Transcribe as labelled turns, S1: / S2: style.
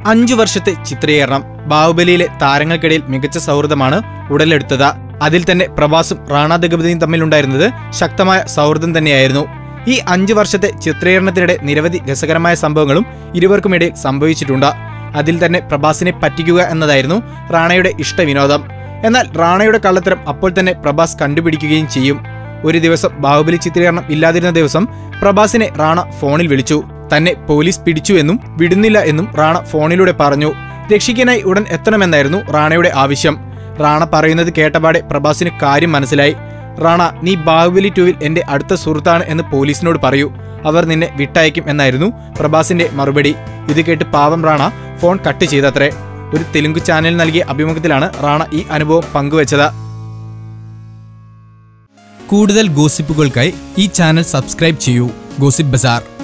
S1: അഞ്ചു വർഷത്തെ ചിത്രീകരണം ബാഹുബലിയിലെ താരങ്ങൾക്കിടയിൽ മികച്ച സൗഹൃദമാണ് ഉടലെടുത്തത്. അതിൽ തന്നെ പ്രഭാസും റാണ ദഗപതിയും തമ്മിലുണ്ടായിരുന്നത് ശക്തമായ സൗഹൃദം തന്നെയായിരുന്നു. ഈ അഞ്ചു വർഷത്തെ ചിത്രീകരണത്തിനിടെ നിരവധി രസകരമായ സംഭവങ്ങളും ഇരുവർക്കുമിടയിൽ സംഭവിച്ചിട്ടുണ്ട്. അതിൽ തന്നെ പ്രഭാസിനെ പറ്റിക്കുക എന്നതായിരുന്നു റാണയുടെ ഇഷ്ടവിനോദം എന്നാൽ റാണയുടെ കള്ളത്തരം അപ്പോൾ തന്നെ പ്രഭാസ് കണ്ടുപിടിക്കുകയും ചെയ്യും. ഒരു ദിവസം ബാഹുബലി ചിത്രീകരണം ഇല്ലാതിരുന്ന ദിവസം പ്രഭാസിനെ റാണ ഫോണിൽ വിളിച്ചു. തന്നെ പോലീസ് പിടിച്ചുവെന്നും വിടുന്നില്ല എന്നും റാണ ഫോണിലൂടെ പറഞ്ഞു. രക്ഷിക്കാനായി ഉടൻ എത്തണമെന്നായിരുന്നു റാണയുടെ ആവശ്യം. റാണ പറയുന്നത് കേട്ടപാടെ പ്രഭാസിന് കാര്യം മനസ്സിലായി. റാണ നീ ബാഹുബലി ടൂവിൽ എന്റെ അടുത്ത സുഹൃത്താണ് എന്ന് പോലീസിനോട് പറയൂ. അവർ നിന്നെ വിട്ടയക്കും എന്നായിരുന്നു പ്രഭാസിന്റെ മറുപടി. ഇത് കേട്ട് പാവം റാണ ഫോൺ കട്ട് ചെയ്തത്രേ. ഒരു തെലുങ്ക് ചാനൽ നൽകിയ അഭിമുഖത്തിലാണ് റാണ ഈ അനുഭവം പങ്കുവച്ചത്. കൂടുതൽ ഗോസിപ്പുകൾക്കായി ഈ ചാനൽ സബ്സ്ക്രൈബ് ചെയ്യൂ. ഗോസിപ്പ് ബസാർ.